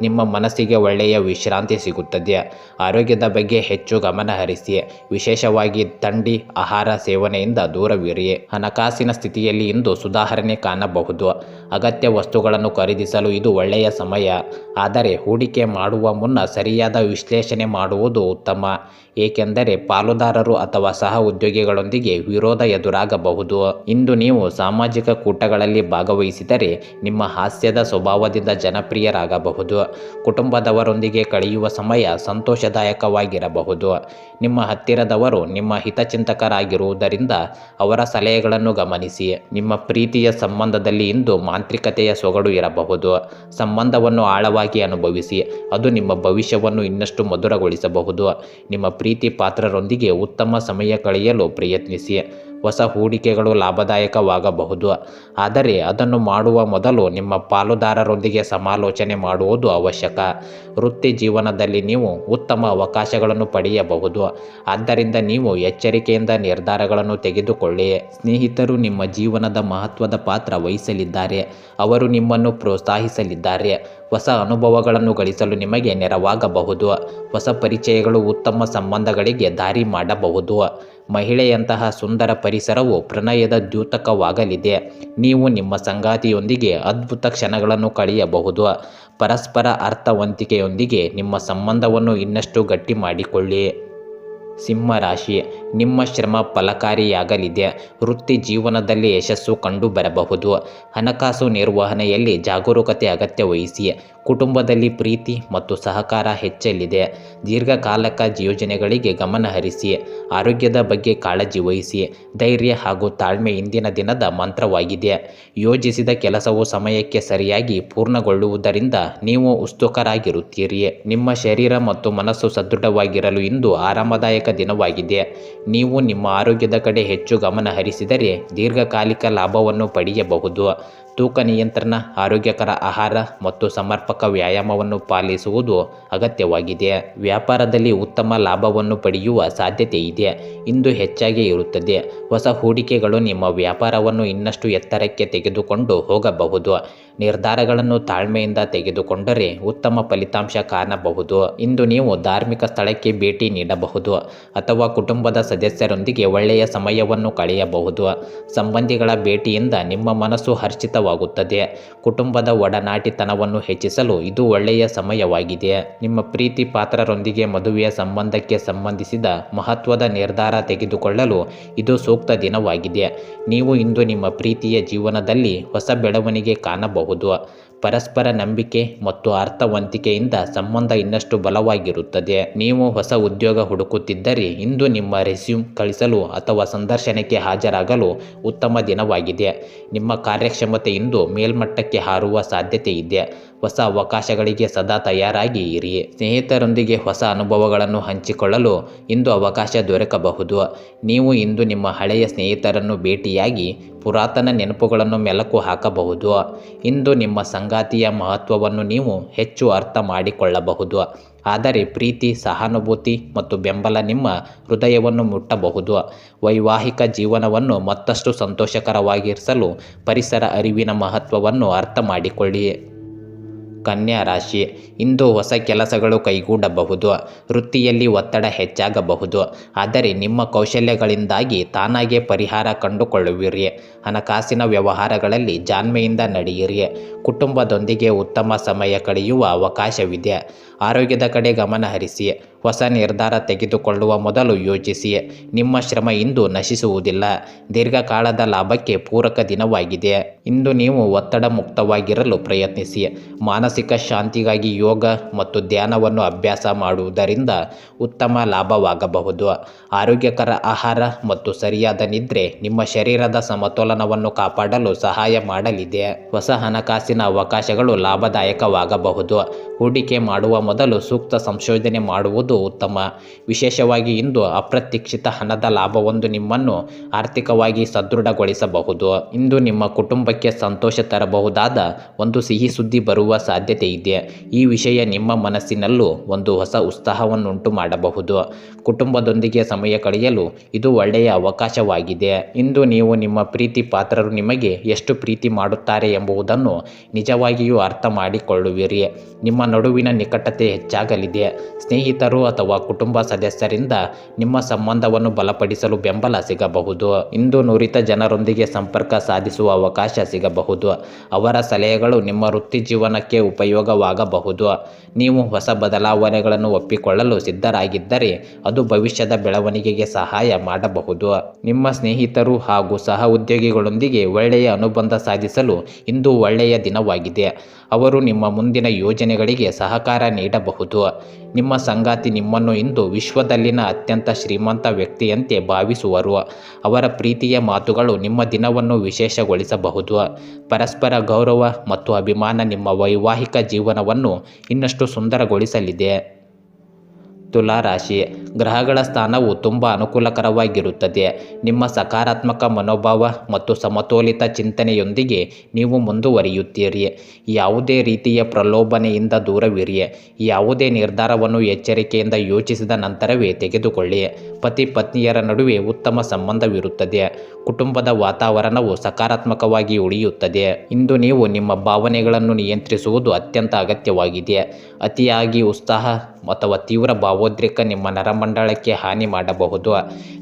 [SPEAKER 1] ನಿಮ್ಮ ಮನಸ್ಸಿಗೆ ಒಳ್ಳೆಯ ವಿಶ್ರಾಂತಿ ಸಿಗುತ್ತದೆ. ಆರೋಗ್ಯದ ಬಗ್ಗೆ ಹೆಚ್ಚು ಗಮನ ಹರಿಸಿ. ವಿಶೇಷವಾಗಿ ಥಂಡಿ, ಆಹಾರ ಸೇವನೆಯಿಂದ ದೂರವಿರಿ. ಹಣಕಾಸಿನ ಸ್ಥಿತಿಯಲ್ಲಿ ಇಂದು ಸುಧಾರಣೆ ಕಾಣಬಹುದು. ಅಗತ್ಯ ವಸ್ತುಗಳನ್ನು ಖರೀದಿಸಲು ಇದು ಒಳ್ಳೆಯ ಸಮಯ. ಆದರೆ ಹೂಡಿಕೆ ಮಾಡುವ ಮುನ್ನ ಸರಿಯಾದ ವಿಶ್ಲೇಷಣೆ ಮಾಡುವುದು ಉತ್ತಮ. ಏಕೆಂದರೆ ಪಾಲುದಾರರು ಅಥವಾ ಸಹ ಉದ್ಯೋಗಿಗಳೊಂದಿಗೆ ವಿರೋಧ ಎದುರಾಗಬಹುದು. ಇಂದು ನೀವು ಸಾಮಾಜಿಕ ಕೂಟಗಳಲ್ಲಿ ಭಾಗವಹಿಸಿದರೆ ನಿಮ್ಮ ಹಾಸ್ಯದ ಸ್ವಭಾವದಿಂದ ಜನಪ್ರಿಯರಾಗಬಹುದು. ಕುಟುಂಬದವರೊಂದಿಗೆ ಕಳೆಯುವ ಸಮಯ ಸಂತೋಷದಾಯಕವಾಗಿರಬಹುದು. ನಿಮ್ಮ ಹತ್ತಿರದವರು ನಿಮ್ಮ ಹಿತಚಿಂತಕರಾಗಿರುವುದರಿಂದ ಅವರ ಸಲಹೆಗಳನ್ನು ಗಮನಿಸಿ. ನಿಮ್ಮ ಪ್ರೀತಿಯ ಸಂಬಂಧದಲ್ಲಿ ಇಂದು ಮಾಂತ್ರಿಕತೆಯ ಸೊಗಡು ಇರಬಹುದು. ಸಂಬಂಧವನ್ನು ಆಳವಾಗಿ ಅನುಭವಿಸಿ. ಅದು ನಿಮ್ಮ ಭವಿಷ್ಯವನ್ನು ಇನ್ನಷ್ಟು ಮಧುರಗೊಳಿಸಬಹುದು. ನಿಮ್ಮ ಪ್ರೀತಿ ಪಾತ್ರರೊಂದಿಗೆ ಉತ್ತಮ ಸಮಯ ಕಳೆಯಲು ಪ್ರಯತ್ನಿಸಿ. ಹೊಸ ಹೂಡಿಕೆಗಳು ಲಾಭದಾಯಕವಾಗಬಹುದು. ಆದರೆ ಅದನ್ನು ಮಾಡುವ ಮೊದಲು ನಿಮ್ಮ ಪಾಲುದಾರರೊಂದಿಗೆ ಸಮಾಲೋಚನೆ ಮಾಡುವುದು ಅವಶ್ಯಕ. ವೃತ್ತಿ ಜೀವನದಲ್ಲಿ ನೀವು ಉತ್ತಮ ಅವಕಾಶಗಳನ್ನು ಪಡೆಯಬಹುದು. ಆದ್ದರಿಂದ ನೀವು ಎಚ್ಚರಿಕೆಯಿಂದ ನಿರ್ಧಾರಗಳನ್ನು ತೆಗೆದುಕೊಳ್ಳಿ. ಸ್ನೇಹಿತರು ನಿಮ್ಮ ಜೀವನದ ಮಹತ್ವದ ಪಾತ್ರ ವಹಿಸಲಿದ್ದಾರೆ. ಅವರು ನಿಮ್ಮನ್ನು ಪ್ರೋತ್ಸಾಹಿಸಲಿದ್ದಾರೆ. ಹೊಸ ಅನುಭವಗಳನ್ನು ಗಳಿಸಲು ನಿಮಗೆ ನೆರವಾಗಬಹುದು. ಹೊಸ ಪರಿಚಯಗಳು ಉತ್ತಮ ಸಂಬಂಧಗಳಿಗೆ ದಾರಿ ಮಾಡಬಹುದು. ಮಹಿಳೆಯಂತಹ ಸುಂದರ ಪರಿಸರವು ಪ್ರಣಯದ ದ್ಯೂತಕವಾಗಲಿದೆ. ನೀವು ನಿಮ್ಮ ಸಂಗಾತಿಯೊಂದಿಗೆ ಅದ್ಭುತ ಕ್ಷಣಗಳನ್ನು ಕಳೆಯಬಹುದು. ಪರಸ್ಪರ ಅರ್ಥವಂತಿಕೆಯೊಂದಿಗೆ ನಿಮ್ಮ ಸಂಬಂಧವನ್ನು ಇನ್ನಷ್ಟು ಗಟ್ಟಿ ಮಾಡಿಕೊಳ್ಳಿ ಸಿಂಹ ರಾಶಿ ನಿಮ್ಮ ಶ್ರಮ ಫಲಕಾರಿಯಾಗಲಿದೆ. ವೃತ್ತಿ ಜೀವನದಲ್ಲಿ ಯಶಸ್ಸು ಕಂಡು ಬರಬಹುದು ಹಣಕಾಸು ನಿರ್ವಹಣೆಯಲ್ಲಿ ಜಾಗರೂಕತೆ ಅಗತ್ಯ ವಹಿಸಿ. ಕುಟುಂಬದಲ್ಲಿ ಪ್ರೀತಿ ಮತ್ತು ಸಹಕಾರ ಹೆಚ್ಚಲಿದೆ. ದೀರ್ಘಕಾಲಕ ಯೋಜನೆಗಳಿಗೆ ಗಮನ ಹರಿಸಿ. ಆರೋಗ್ಯದ ಬಗ್ಗೆ ಕಾಳಜಿ ವಹಿಸಿ. ಧೈರ್ಯ ಹಾಗೂ ತಾಳ್ಮೆ ಇಂದಿನ ದಿನದ ಮಂತ್ರವಾಗಿದೆ. ಯೋಜಿಸಿದ ಕೆಲಸವು ಸಮಯಕ್ಕೆ ಸರಿಯಾಗಿ ಪೂರ್ಣಗೊಳ್ಳುವುದರಿಂದ ನೀವು ಉತ್ಸುಕರಾಗಿರುತ್ತೀರಿ. ನಿಮ್ಮ ಶರೀರ ಮತ್ತು ಮನಸ್ಸು ಸದೃಢವಾಗಿರಲು ಇಂದು ಆರಾಮದಾಯಕ ದಿನವಾಗಿದೆ. ನೀವು ನಿಮ್ಮ ಆರೋಗ್ಯದ ಕಡೆ ಹೆಚ್ಚು ಗಮನ ಹರಿಸಿದರೆ ದೀರ್ಘಕಾಲಿಕ ಲಾಭವನ್ನು ಪಡೆಯಬಹುದು. ತೂಕ ನಿಯಂತ್ರಣ, ಆರೋಗ್ಯಕರ ಆಹಾರ ಮತ್ತು ಸಮರ್ಪಕ ವ್ಯಾಯಾಮವನ್ನು ಪಾಲಿಸುವುದು ಅಗತ್ಯವಾಗಿದೆ. ವ್ಯಾಪಾರದಲ್ಲಿ ಉತ್ತಮ ಲಾಭವನ್ನು ಪಡೆಯುವ ಸಾಧ್ಯತೆ ಇದೆ. ಇಂದು ಹೆಚ್ಚಾಗಿ ಇರುತ್ತದೆ. ಹೊಸ ಹೂಡಿಕೆಗಳು ನಿಮ್ಮ ವ್ಯಾಪಾರವನ್ನು ಇನ್ನಷ್ಟು ಎತ್ತರಕ್ಕೆ ತೆಗೆದುಕೊಂಡು ಹೋಗಬಹುದು. ನಿರ್ಧಾರಗಳನ್ನು ತಾಳ್ಮೆಯಿಂದ ತೆಗೆದುಕೊಂಡರೆ ಉತ್ತಮ ಫಲಿತಾಂಶ ಕಾಣಬಹುದು. ಇಂದು ನೀವು ಧಾರ್ಮಿಕ ಸ್ಥಳಕ್ಕೆ ಭೇಟಿ ನೀಡಬಹುದು ಅಥವಾ ಕುಟುಂಬದ ಸದಸ್ಯರೊಂದಿಗೆ ಒಳ್ಳೆಯ ಸಮಯವನ್ನು ಕಳೆಯಬಹುದು. ಸಂಬಂಧಿಗಳ ಭೇಟಿಯಿಂದ ನಿಮ್ಮ ಮನಸ್ಸು ಹರ್ಷಿತವಾಗುತ್ತದೆ. ಕುಟುಂಬದ ಒಡನಾಟಿತನವನ್ನು ಹೆಚ್ಚಿಸಲು ಇದು ಒಳ್ಳೆಯ ಸಮಯವಾಗಿದೆ. ನಿಮ್ಮ ಪ್ರೀತಿ ಪಾತ್ರರೊಂದಿಗೆ ಮದುವೆಯ ಸಂಬಂಧಕ್ಕೆ ಸಂಬಂಧಿಸಿದ ಮಹತ್ವದ ನಿರ್ಧಾರ ತೆಗೆದುಕೊಳ್ಳಲು ಇದು ಸೂಕ್ತ ದಿನವಾಗಿದೆ. ನೀವು ಇಂದು ನಿಮ್ಮ ಪ್ರೀತಿಯ ಜೀವನದಲ್ಲಿ ಹೊಸ ಬೆಳವಣಿಗೆ ಕಾಣಬಹುದು. ಪರಸ್ಪರ ನಂಬಿಕೆ ಮತ್ತು ಅರ್ಥವಂತಿಕೆಯಿಂದ ಸಂಬಂಧ ಇನ್ನಷ್ಟು ಬಲವಾಗಿರುತ್ತದೆ. ನೀವು ಹೊಸ ಉದ್ಯೋಗ ಹುಡುಕುತ್ತಿದ್ದರೆ ಇಂದು ನಿಮ್ಮ ರೆಸ್ಯೂಮ್ ಕಳಿಸಲು ಅಥವಾ ಸಂದರ್ಶನಕ್ಕೆ ಹಾಜರಾಗಲು ಉತ್ತಮ ದಿನವಾಗಿದೆ. ನಿಮ್ಮ ಕಾರ್ಯಕ್ಷಮತೆ ಇಂದು ಮೇಲ್ಮಟ್ಟಕ್ಕೆ ಹಾರುವ ಸಾಧ್ಯತೆ ಇದೆ ಹೊಸ ಅವಕಾಶಗಳಿಗೆ ಸದಾ ತಯಾರಾಗಿ ಇರಿ. ಸ್ನೇಹಿತರೊಂದಿಗೆ ಹೊಸ ಅನುಭವಗಳನ್ನು ಹಂಚಿಕೊಳ್ಳಲು ಇಂದು ಅವಕಾಶ ದೊರಕಬಹುದು. ನೀವು ಇಂದು ನಿಮ್ಮ ಹಳೆಯ ಸ್ನೇಹಿತರನ್ನು ಭೇಟಿಯಾಗಿ ಪುರಾತನ ನೆನಪುಗಳನ್ನು ಮೆಲುಕು ಹಾಕಬಹುದು. ಇಂದು ನಿಮ್ಮ ಸಂಗಾತಿಯ ಮಹತ್ವವನ್ನು ನೀವು ಹೆಚ್ಚು ಅರ್ಥ ಮಾಡಿಕೊಳ್ಳಬಹುದು. ಆದರೆ ಪ್ರೀತಿ, ಸಹಾನುಭೂತಿ ಮತ್ತು ಬೆಂಬಲ ನಿಮ್ಮ ಹೃದಯವನ್ನು ಮುಟ್ಟಬಹುದು. ವೈವಾಹಿಕ ಜೀವನವನ್ನು ಮತ್ತಷ್ಟು ಸಂತೋಷಕರವಾಗಿರಿಸಲು ಪರಿಸರ ಅರಿವಿನ ಮಹತ್ವವನ್ನು ಅರ್ಥ ಮಾಡಿಕೊಳ್ಳಿ. ಕನ್ಯಾ ರಾಶಿ. ಇಂದು ಹೊಸ ಕೆಲಸಗಳು ಕೈಗೂಡಬಹುದು. ವೃತ್ತಿಯಲ್ಲಿ ಒತ್ತಡ ಹೆಚ್ಚಾಗಬಹುದು. ಆದರೆ ನಿಮ್ಮ ಕೌಶಲ್ಯಗಳಿಂದಾಗಿ ತಾನಾಗೆ ಪರಿಹಾರ ಕಂಡುಕೊಳ್ಳುವಿರಿ. ಹಣಕಾಸಿನ ವ್ಯವಹಾರಗಳಲ್ಲಿ ಜಾಣ್ಮೆಯಿಂದ ನಡೆಯಿರಿ. ಕುಟುಂಬದೊಂದಿಗೆ ಉತ್ತಮ ಸಮಯ ಕಳೆಯುವ ಅವಕಾಶವಿದೆ. ಆರೋಗ್ಯದ ಕಡೆ ಗಮನ ಹರಿಸಿ. ಹೊಸ ನಿರ್ಧಾರ ತೆಗೆದುಕೊಳ್ಳುವ ಮೊದಲು ಯೋಚಿಸಿ. ನಿಮ್ಮ ಶ್ರಮ ಇಂದು ನಶಿಸುವುದಿಲ್ಲ. ದೀರ್ಘಕಾಲದ ಲಾಭಕ್ಕೆ ಪೂರಕ ದಿನವಾಗಿದೆ. ಇಂದು ನೀವು ಒತ್ತಡ ಮುಕ್ತವಾಗಿರಲು ಪ್ರಯತ್ನಿಸಿ. ಮಾನಸಿಕ ಶಾಂತಿಗಾಗಿ ಯೋಗ ಮತ್ತು ಧ್ಯಾನವನ್ನು ಅಭ್ಯಾಸ ಮಾಡುವುದರಿಂದ ಉತ್ತಮ ಲಾಭವಾಗಬಹುದು. ಆರೋಗ್ಯಕರ ಆಹಾರ ಮತ್ತು ಸರಿಯಾದ ನಿದ್ರೆ ನಿಮ್ಮ ಶರೀರದ ಸಮತೋಲನವನ್ನು ಕಾಪಾಡಲು ಸಹಾಯ ಮಾಡಲಿದೆ. ಹೊಸ ಹಣಕಾಸಿನ ಅವಕಾಶಗಳು ಲಾಭದಾಯಕವಾಗಬಹುದು. ಹೂಡಿಕೆ ಮಾಡುವ ಮೊದಲು ಸೂಕ್ತ ಸಂಶೋಧನೆ ಮಾಡುವುದು ಉತ್ತಮ. ವಿಶೇಷವಾಗಿ ಇಂದು ಅಪ್ರತ್ಯಕ್ಷಿತ ಹಣದ ಲಾಭವೊಂದು ನಿಮ್ಮನ್ನು ಆರ್ಥಿಕವಾಗಿ ಸದೃಢಗೊಳಿಸಬಹುದು. ಇಂದು ನಿಮ್ಮ ಕುಟುಂಬಕ್ಕೆ ಸಂತೋಷ ತರಬಹುದಾದ ಒಂದು ಸಿಹಿ ಸುದ್ದಿ ಬರುವ ಸಾಧ್ಯತೆ ಇದೆ. ಈ ವಿಷಯ ನಿಮ್ಮ ಮನಸ್ಸಿನಲ್ಲೂ ಒಂದು ಹೊಸ ಉತ್ಸಾಹವನ್ನುಂಟು ಮಾಡಬಹುದು. ಕುಟುಂಬದೊಂದಿಗೆ ಸಮಯ ಕಳೆಯಲು ಇದು ಒಳ್ಳೆಯ ಅವಕಾಶವಾಗಿದೆ. ಇಂದು ನೀವು ನಿಮ್ಮ ಪ್ರೀತಿ ಪಾತ್ರರು ನಿಮಗೆ ಎಷ್ಟು ಪ್ರೀತಿ ಮಾಡುತ್ತಾರೆ ಎಂಬುದನ್ನು ನಿಜವಾಗಿಯೂ ಅರ್ಥ ಮಾಡಿಕೊಳ್ಳುವಿರಿ. ನಿಮ್ಮ ನಡುವಿನ ನಿಕಟತೆ ಹೆಚ್ಚಾಗಲಿದೆ. ಸ್ನೇಹಿತರು ಅಥವಾ ಕುಟುಂಬ ಸದಸ್ಯರಿಂದ ನಿಮ್ಮ ಸಂಬಂಧವನ್ನು ಬಲಪಡಿಸಲು ಬೆಂಬಲ ಸಿಗಬಹುದು. ಇಂದು ನುರಿತ ಜನರೊಂದಿಗೆ ಸಂಪರ್ಕ ಸಾಧಿಸುವ ಅವಕಾಶ ಸಿಗಬಹುದು. ಅವರ ಸಲಹೆಗಳು ನಿಮ್ಮ ವೃತ್ತಿ ಜೀವನಕ್ಕೆ ಉಪಯೋಗವಾಗಬಹುದು. ನೀವು ಹೊಸ ಬದಲಾವಣೆಗಳನ್ನು ಒಪ್ಪಿಕೊಳ್ಳಲು ಸಿದ್ಧರಾಗಿದ್ದರೆ ಅದು ಭವಿಷ್ಯದ ಬೆಳವಣಿಗೆಗೆ ಸಹಾಯ ಮಾಡಬಹುದು. ನಿಮ್ಮ ಸ್ನೇಹಿತರು ಹಾಗೂ ಸಹ ಉದ್ಯೋಗಿಗಳೊಂದಿಗೆ ಒಳ್ಳೆಯ ಅನುಬಂಧ ಸಾಧಿಸಲು ಇಂದು ಒಳ್ಳೆಯ ದಿನವಾಗಿದೆ. ಅವರು ನಿಮ್ಮ ಮುಂದಿನ ಯೋಜನೆಗಳಿಗೆ ಸಹಕಾರ ನೀಡಬಹುದು. ನಿಮ್ಮ ಸಂಗಾತಿ ನಿಮ್ಮನ್ನು ಇಂದು ವಿಶ್ವದಲ್ಲಿನ ಅತ್ಯಂತ ಶ್ರೀಮಂತ ವ್ಯಕ್ತಿಯಂತೆ ಭಾವಿಸುವರು. ಅವರ ಪ್ರೀತಿಯ ಮಾತುಗಳು ನಿಮ್ಮ ದಿನವನ್ನು ವಿಶೇಷಗೊಳಿಸಬಹುದು. ಪರಸ್ಪರ ಗೌರವ ಮತ್ತು ಅಭಿಮಾನ ನಿಮ್ಮ ವೈವಾಹಿಕ ಜೀವನವನ್ನು ಇನ್ನಷ್ಟು ಸುಂದರಗೊಳಿಸಲಿದೆ. ತುಲಾ ರಾಶಿ, ಗ್ರಹಗಳ ಸ್ಥಾನವು ತುಂಬ ಅನುಕೂಲಕರವಾಗಿರುತ್ತದೆ. ನಿಮ್ಮ ಸಕಾರಾತ್ಮಕ ಮನೋಭಾವ ಮತ್ತು ಸಮತೋಲಿತ ಚಿಂತನೆಯೊಂದಿಗೆ ನೀವು ಮುಂದುವರಿಯುತ್ತೀರಿ. ಯಾವುದೇ ರೀತಿಯ ಪ್ರಲೋಭನೆಯಿಂದ ದೂರವಿರಿ. ಯಾವುದೇ ನಿರ್ಧಾರವನ್ನು ಎಚ್ಚರಿಕೆಯಿಂದ ಯೋಚಿಸಿದ ನಂತರವೇ ತೆಗೆದುಕೊಳ್ಳಿ. ಪತಿ ಪತ್ನಿಯರ ನಡುವೆ ಉತ್ತಮ ಸಂಬಂಧವಿರುತ್ತದೆ. ಕುಟುಂಬದ ವಾತಾವರಣವು ಸಕಾರಾತ್ಮಕವಾಗಿ ಉಳಿಯುತ್ತದೆ. ಇಂದು ನೀವು ನಿಮ್ಮ ಭಾವನೆಗಳನ್ನು ನಿಯಂತ್ರಿಸುವುದು ಅತ್ಯಂತ ಅಗತ್ಯವಾಗಿದೆ. ಅತಿಯಾಗಿ ಉತ್ಸಾಹ ಅಥವಾ ತೀವ್ರ ಭಾವೋದ್ರೇಕ ನಿಮ್ಮ ನರಮಂಡಳಕ್ಕೆ ಹಾನಿ ಮಾಡಬಹುದು.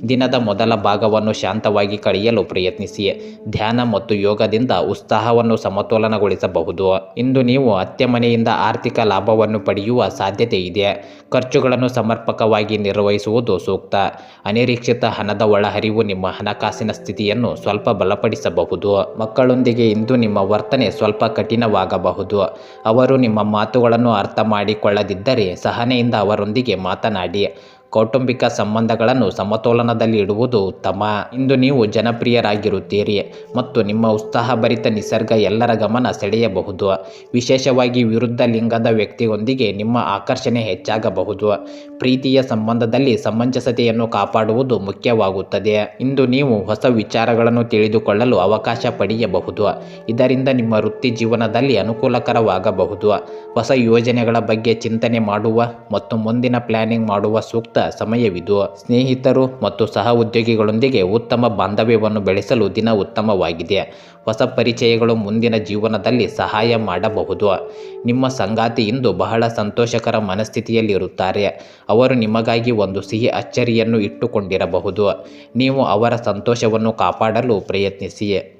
[SPEAKER 1] ದಿನದ ಮೊದಲ ಭಾಗವನ್ನು ಶಾಂತವಾಗಿ ಕಳೆಯಲು ಪ್ರಯತ್ನಿಸಿ. ಧ್ಯಾನ ಮತ್ತು ಯೋಗದಿಂದ ಉತ್ಸಾಹವನ್ನು ಸಮತೋಲನಗೊಳಿಸಬಹುದು. ಇಂದು ನೀವು ಅತ್ತೆಮನೆಯಿಂದ ಆರ್ಥಿಕ ಲಾಭವನ್ನು ಪಡೆಯುವ ಸಾಧ್ಯತೆ ಇದೆ. ಖರ್ಚುಗಳನ್ನು ಸಮರ್ಪಕವಾಗಿ ನಿರ್ವಹಿಸುವುದು ಸೂಕ್ತ. ಅನಿರೀಕ್ಷಿತ ಹಣದ ಒಳಹರಿವು ನಿಮ್ಮ ಹಣಕಾಸಿನ ಸ್ಥಿತಿಯನ್ನು ಸ್ವಲ್ಪ ಬಲಪಡಿಸಬಹುದು. ಮಕ್ಕಳೊಂದಿಗೆ ಇಂದು ನಿಮ್ಮ ವರ್ತನೆ ಸ್ವಲ್ಪ ಕಠಿಣವಾಗಬಹುದು. ಅವರು ನಿಮ್ಮ ಮಾತುಗಳನ್ನು ಅರ್ಥ ಮಾಡಿಕೊಳ್ಳದಿದ್ದರೆ ಸಹನೆಯಿಂದ ಅವರೊಂದಿಗೆ ಮಾತನಾಡಿ ಕೌಟುಂಬಿಕ ಸಂಬಂಧಗಳನ್ನು ಸಮತೋಲನದಲ್ಲಿ ಇಡುವುದು ಉತ್ತಮ. ಇಂದು ನೀವು ಜನಪ್ರಿಯರಾಗಿರುತ್ತೀರಿ ಮತ್ತು ನಿಮ್ಮ ಉತ್ಸಾಹಭರಿತ ನಿಸರ್ಗ ಎಲ್ಲರ ಗಮನ ಸೆಳೆಯಬಹುದು. ವಿಶೇಷವಾಗಿ ವಿರುದ್ಧ ಲಿಂಗದ ವ್ಯಕ್ತಿಯೊಂದಿಗೆ ನಿಮ್ಮ ಆಕರ್ಷಣೆ ಹೆಚ್ಚಾಗಬಹುದು. ಪ್ರೀತಿಯ ಸಂಬಂಧದಲ್ಲಿ ಸಮಂಜಸತೆಯನ್ನು ಕಾಪಾಡುವುದು ಮುಖ್ಯವಾಗುತ್ತದೆ. ಇಂದು ನೀವು ಹೊಸ ವಿಚಾರಗಳನ್ನು ತಿಳಿದುಕೊಳ್ಳಲು ಅವಕಾಶ ಪಡೆಯಬಹುದು. ಇದರಿಂದ ನಿಮ್ಮ ವೃತ್ತಿ ಜೀವನದಲ್ಲಿ ಅನುಕೂಲಕರವಾಗಬಹುದು. ಹೊಸ ಯೋಜನೆಗಳ ಬಗ್ಗೆ ಚಿಂತನೆ ಮಾಡುವ ಮತ್ತು ಮುಂದಿನ ಪ್ಲಾನಿಂಗ್ ಮಾಡುವ ಸೂಕ್ತ ಸಮಯವಿದು. ಸ್ನೇಹಿತರು ಮತ್ತು ಸಹ ಉದ್ಯೋಗಿಗಳೊಂದಿಗೆ ಉತ್ತಮ ಬಾಂಧವ್ಯವನ್ನು ಬೆಳೆಸಲು ದಿನ ಉತ್ತಮವಾಗಿದೆ. ಹೊಸ ಪರಿಚಯಗಳು ಮುಂದಿನ ಜೀವನದಲ್ಲಿ ಸಹಾಯ ಮಾಡಬಹುದು. ನಿಮ್ಮ ಸಂಗಾತಿ ಇಂದು ಬಹಳ ಸಂತೋಷಕರ ಮನಸ್ಥಿತಿಯಲ್ಲಿರುತ್ತಾರೆ. ಅವರು ನಿಮಗಾಗಿ ಒಂದು ಸಿಹಿ ಅಚ್ಚರಿಯನ್ನು ಇಟ್ಟುಕೊಂಡಿರಬಹುದು. ನೀವು ಅವರ ಸಂತೋಷವನ್ನು ಕಾಪಾಡಲು ಪ್ರಯತ್ನಿಸಿ.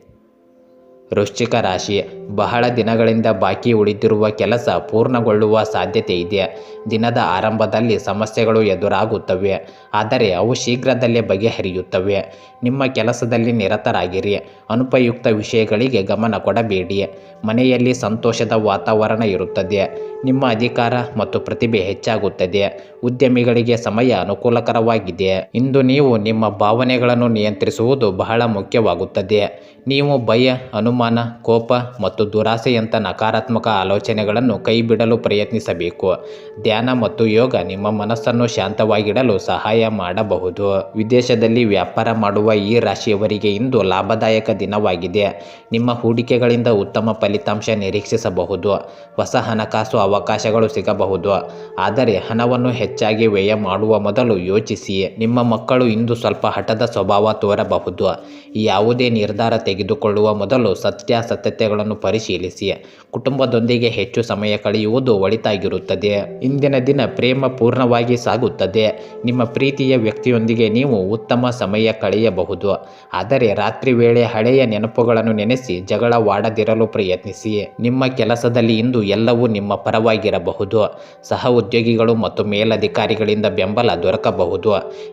[SPEAKER 1] ವೃಶ್ಚಿಕ ರಾಶಿ. ಬಹಳ ದಿನಗಳಿಂದ ಬಾಕಿ ಉಳಿದಿರುವ ಕೆಲಸ ಪೂರ್ಣಗೊಳ್ಳುವ ಸಾಧ್ಯತೆ ಇದೆ. ದಿನದ ಆರಂಭದಲ್ಲಿ ಸಮಸ್ಯೆಗಳು ಎದುರಾಗುತ್ತವೆ. ಆದರೆ ಅವು ಶೀಘ್ರದಲ್ಲೇ ಬಗೆಹರಿಯುತ್ತವೆ. ನಿಮ್ಮ ಕೆಲಸದಲ್ಲಿ ನಿರತರಾಗಿರಿ. ಅನುಪಯುಕ್ತ ವಿಷಯಗಳಿಗೆ ಗಮನ ಕೊಡಬೇಡಿ. ಮನೆಯಲ್ಲಿ ಸಂತೋಷದ ವಾತಾವರಣ ಇರುತ್ತದೆ. ನಿಮ್ಮ ಅಧಿಕಾರ ಮತ್ತು ಪ್ರತಿಭೆ ಹೆಚ್ಚಾಗುತ್ತದೆ. ಉದ್ಯಮಿಗಳಿಗೆ ಸಮಯ ಅನುಕೂಲಕರವಾಗಿದೆ. ಇಂದು ನೀವು ನಿಮ್ಮ ಭಾವನೆಗಳನ್ನು ನಿಯಂತ್ರಿಸುವುದು ಬಹಳ ಮುಖ್ಯವಾಗುತ್ತದೆ. ನೀವು ಭಯ, ಅನುಮಾನ, ಕೋಪ ಮತ್ತು ದುರಾಸೆಯಂಥ ನಕಾರಾತ್ಮಕ ಆಲೋಚನೆಗಳನ್ನು ಕೈಬಿಡಲು ಪ್ರಯತ್ನಿಸಬೇಕು. ಧ್ಯಾನ ಮತ್ತು ಯೋಗ ನಿಮ್ಮ ಮನಸ್ಸನ್ನು ಶಾಂತವಾಗಿಡಲು ಸಹಾಯ ಮಾಡಬಹುದು. ವಿದೇಶದಲ್ಲಿ ವ್ಯಾಪಾರ ಮಾಡುವ ಈ ರಾಶಿಯವರಿಗೆ ಇಂದು ಲಾಭದಾಯಕ ದಿನವಾಗಿದೆ. ನಿಮ್ಮ ಹೂಡಿಕೆಗಳಿಂದ ಉತ್ತಮ ಫಲಿತಾಂಶ ನಿರೀಕ್ಷಿಸಬಹುದು. ಹೊಸ ಹಣಕಾಸು ಅವಕಾಶಗಳು ಸಿಗಬಹುದು. ಆದರೆ ಹಣವನ್ನು ಹೆಚ್ಚಾಗಿ ವ್ಯಯ ಮಾಡುವ ಮೊದಲು ಯೋಚಿಸಿ. ನಿಮ್ಮ ಮಕ್ಕಳು ಇಂದು ಸ್ವಲ್ಪ ಹಠದ ಸ್ವಭಾವ ತೋರಬಹುದು. ಯಾವುದೇ ನಿರ್ಧಾರ ತೆಗೆದುಕೊಳ್ಳುವ ಮೊದಲು ಸತ್ಯಾಸತ್ಯತೆಗಳನ್ನು ಪರಿಶೀಲಿಸಿ. ಕುಟುಂಬದೊಂದಿಗೆ ಹೆಚ್ಚು ಸಮಯ ಕಳೆಯುವುದು ಒಳಿತಾಗಿರುತ್ತದೆ. ಇಂದಿನ ದಿನ ಪ್ರೇಮ ಪೂರ್ಣವಾಗಿ ಸಾಗುತ್ತದೆ. ನಿಮ್ಮ ಪ್ರೀತಿಯ ವ್ಯಕ್ತಿಯೊಂದಿಗೆ ನೀವು ಉತ್ತಮ ಸಮಯ ಕಳೆಯಬಹುದು. ಆದರೆ ರಾತ್ರಿ ವೇಳೆ ಹಳೆಯ ನೆನಪುಗಳನ್ನು ನೆನೆಸಿ ಜಗಳವಾಡದಿರಲು ಪ್ರಯತ್ನಿಸಿ. ನಿಮ್ಮ ಕೆಲಸದಲ್ಲಿ ಇಂದು ಎಲ್ಲವೂ ನಿಮ್ಮ ಪರವಾಗಿರಬಹುದು ಸಹ ಉದ್ಯೋಗಿಗಳು ಮತ್ತು ಮೇಲಧಿಕಾರಿಗಳಿಂದ ಬೆಂಬಲ ದೊರಕಬಹುದು.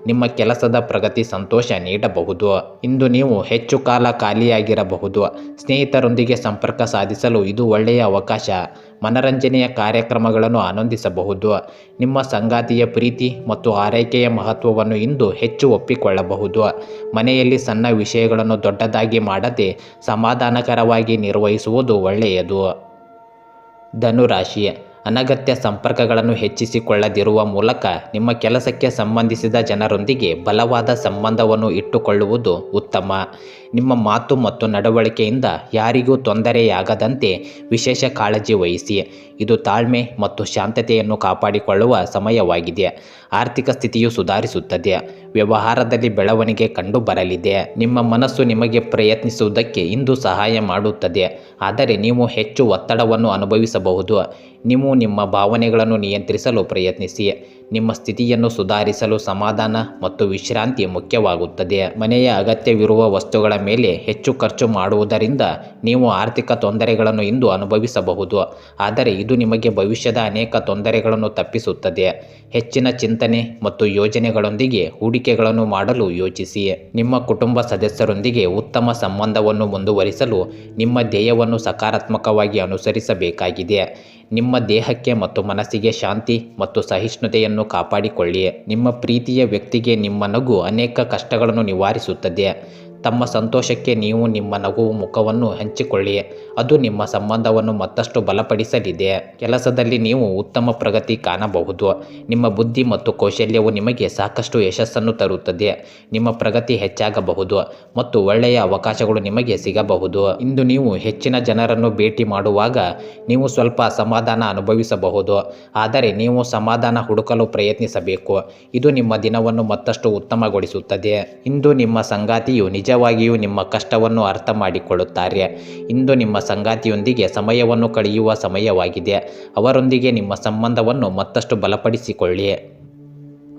[SPEAKER 1] ನಿಮ್ಮ ಕೆಲಸದ ಪ್ರಗತಿ ಸಂತೋಷ ನೀಡಬಹುದು. ಇಂದು ನೀವು ಹೆಚ್ಚು ಕಾಲ ಖಾಲಿಯಾಗಿರಬಹುದು. ಸ್ನೇಹಿತರೊಂದಿಗೆ ಸಂಪರ್ಕ ಸಾಧಿಸಲು ಇದು ಒಳ್ಳೆಯ ಅವಕಾಶ. ಮನರಂಜನೆಯ ಕಾರ್ಯಕ್ರಮಗಳನ್ನು ಆನಂದಿಸಬಹುದು. ನಿಮ್ಮ ಸಂಗಾತಿಯ ಪ್ರೀತಿ ಮತ್ತು ಆರೈಕೆಯ ಮಹತ್ವವನ್ನು ಇಂದು ಹೆಚ್ಚು ಒಪ್ಪಿಕೊಳ್ಳಬಹುದು. ಮನೆಯಲ್ಲಿ ಸಣ್ಣ ವಿಷಯಗಳನ್ನು ದೊಡ್ಡದಾಗಿ ಮಾಡದೆ ಸಮಾಧಾನಕರವಾಗಿ ನಿರ್ವಹಿಸುವುದು ಒಳ್ಳೆಯದು. ಧನುರಾಶಿ ಅನಗತ್ಯ ಸಂಪರ್ಕಗಳನ್ನು ಹೆಚ್ಚಿಸಿಕೊಳ್ಳದಿರುವ ಮೂಲಕ ನಿಮ್ಮ ಕೆಲಸಕ್ಕೆ ಸಂಬಂಧಿಸಿದ ಜನರೊಂದಿಗೆ ಬಲವಾದ ಸಂಬಂಧವನ್ನು ಇಟ್ಟುಕೊಳ್ಳುವುದು ಉತ್ತಮ. ನಿಮ್ಮ ಮಾತು ಮತ್ತು ನಡವಳಿಕೆಯಿಂದ ಯಾರಿಗೂ ತೊಂದರೆಯಾಗದಂತೆ ವಿಶೇಷ ಕಾಳಜಿ ವಹಿಸಿ. ಇದು ತಾಳ್ಮೆ ಮತ್ತು ಶಾಂತತೆಯನ್ನು ಕಾಪಾಡಿಕೊಳ್ಳುವ ಸಮಯವಾಗಿದೆ. ಆರ್ಥಿಕ ಸ್ಥಿತಿಯು ಸುಧಾರಿಸುತ್ತದೆ. ವ್ಯವಹಾರದಲ್ಲಿ ಬೆಳವಣಿಗೆ ಕಂಡುಬರಲಿದೆ. ನಿಮ್ಮ ಮನಸ್ಸು ನಿಮಗೆ ಪ್ರಯತ್ನಿಸುವುದಕ್ಕೆ ಇಂದು ಸಹಾಯ ಮಾಡುತ್ತದೆ. ಆದರೆ ನೀವು ಹೆಚ್ಚು ಒತ್ತಡವನ್ನು ಅನುಭವಿಸಬಹುದು. ನೀವು ನಿಮ್ಮ ಭಾವನೆಗಳನ್ನು ನಿಯಂತ್ರಿಸಲು ಪ್ರಯತ್ನಿಸಿ. ನಿಮ್ಮ ಸ್ಥಿತಿಯನ್ನು ಸುಧಾರಿಸಲು ಸಮಾಧಾನ ಮತ್ತು ವಿಶ್ರಾಂತಿ ಮುಖ್ಯವಾಗುತ್ತದೆ. ಮನೆಯ ಅಗತ್ಯವಿರುವ ವಸ್ತುಗಳ ಮೇಲೆ ಹೆಚ್ಚು ಖರ್ಚು ಮಾಡುವುದರಿಂದ ನೀವು ಆರ್ಥಿಕ ತೊಂದರೆಗಳನ್ನು ಇಂದು ಅನುಭವಿಸಬಹುದು. ಆದರೆ ಇದು ನಿಮಗೆ ಭವಿಷ್ಯದ ಅನೇಕ ತೊಂದರೆಗಳನ್ನು ತಪ್ಪಿಸುತ್ತದೆ. ಹೆಚ್ಚಿನ ಚಿಂತನೆ ಮತ್ತು ಯೋಜನೆಗಳೊಂದಿಗೆ ಹೂಡಿಕೆಗಳನ್ನು ಮಾಡಲು ಯೋಚಿಸಿ. ನಿಮ್ಮ ಕುಟುಂಬ ಸದಸ್ಯರೊಂದಿಗೆ ಉತ್ತಮ ಸಂಬಂಧವನ್ನು ಮುಂದುವರಿಸಲು ನಿಮ್ಮ ಧ್ಯೇಯವನ್ನು ಸಕಾರಾತ್ಮಕವಾಗಿ ಅನುಸರಿಸಬೇಕಾಗಿದೆ. ನಿಮ್ಮ ದೇಹಕ್ಕೆ ಮತ್ತು ಮನಸ್ಸಿಗೆ ಶಾಂತಿ ಮತ್ತು ಸಹಿಷ್ಣುತೆಯನ್ನು ಕಾಪಾಡಿಕೊಳ್ಳಿ ನಿಮ್ಮ ಪ್ರೀತಿಯ ವ್ಯಕ್ತಿಗೆ ನಿಮ್ಮ ನಗು ಅನೇಕ ಕಷ್ಟಗಳನ್ನು ನಿವಾರಿಸುತ್ತದೆ. ತಮ್ಮ ಸಂತೋಷಕ್ಕೆ ನೀವು ನಿಮ್ಮ ನಗುವು ಮುಖವನ್ನು ಹಂಚಿಕೊಳ್ಳಿ. ಅದು ನಿಮ್ಮ ಸಂಬಂಧವನ್ನು ಮತ್ತಷ್ಟು ಬಲಪಡಿಸಲಿದೆ. ಕೆಲಸದಲ್ಲಿ ನೀವು ಉತ್ತಮ ಪ್ರಗತಿ ಕಾಣಬಹುದು. ನಿಮ್ಮ ಬುದ್ಧಿ ಮತ್ತು ಕೌಶಲ್ಯವು ನಿಮಗೆ ಸಾಕಷ್ಟು ಯಶಸ್ಸನ್ನು ತರುತ್ತದೆ. ನಿಮ್ಮ ಪ್ರಗತಿ ಹೆಚ್ಚಾಗಬಹುದು ಮತ್ತು ಒಳ್ಳೆಯ ಅವಕಾಶಗಳು ನಿಮಗೆ ಸಿಗಬಹುದು. ಇಂದು ನೀವು ಹೆಚ್ಚಿನ ಜನರನ್ನು ಭೇಟಿ ಮಾಡುವಾಗ ನೀವು ಸ್ವಲ್ಪ ಸಮಾಧಾನ ಅನುಭವಿಸಬಹುದು. ಆದರೆ ನೀವು ಸಮಾಧಾನ ಹುಡುಕಲು ಪ್ರಯತ್ನಿಸಬೇಕು. ಇದು ನಿಮ್ಮ ದಿನವನ್ನು ಮತ್ತಷ್ಟು ಉತ್ತಮಗೊಳಿಸುತ್ತದೆ. ಇಂದು ನಿಮ್ಮ ಸಂಗಾತಿಯು ನಿಜವಾಗಿಯೂ ನಿಮ್ಮ ಕಷ್ಟವನ್ನು ಅರ್ಥ ಮಾಡಿಕೊಳ್ಳುತ್ತಾರೆ. ಇಂದು ನಿಮ್ಮ ಸಂಗಾತಿಯೊಂದಿಗೆ ಸಮಯವನ್ನು ಕಳೆಯುವ ಸಮಯವಾಗಿದೆ. ಅವರೊಂದಿಗೆ ನಿಮ್ಮ ಸಂಬಂಧವನ್ನು ಮತ್ತಷ್ಟು ಬಲಪಡಿಸಿಕೊಳ್ಳಿ.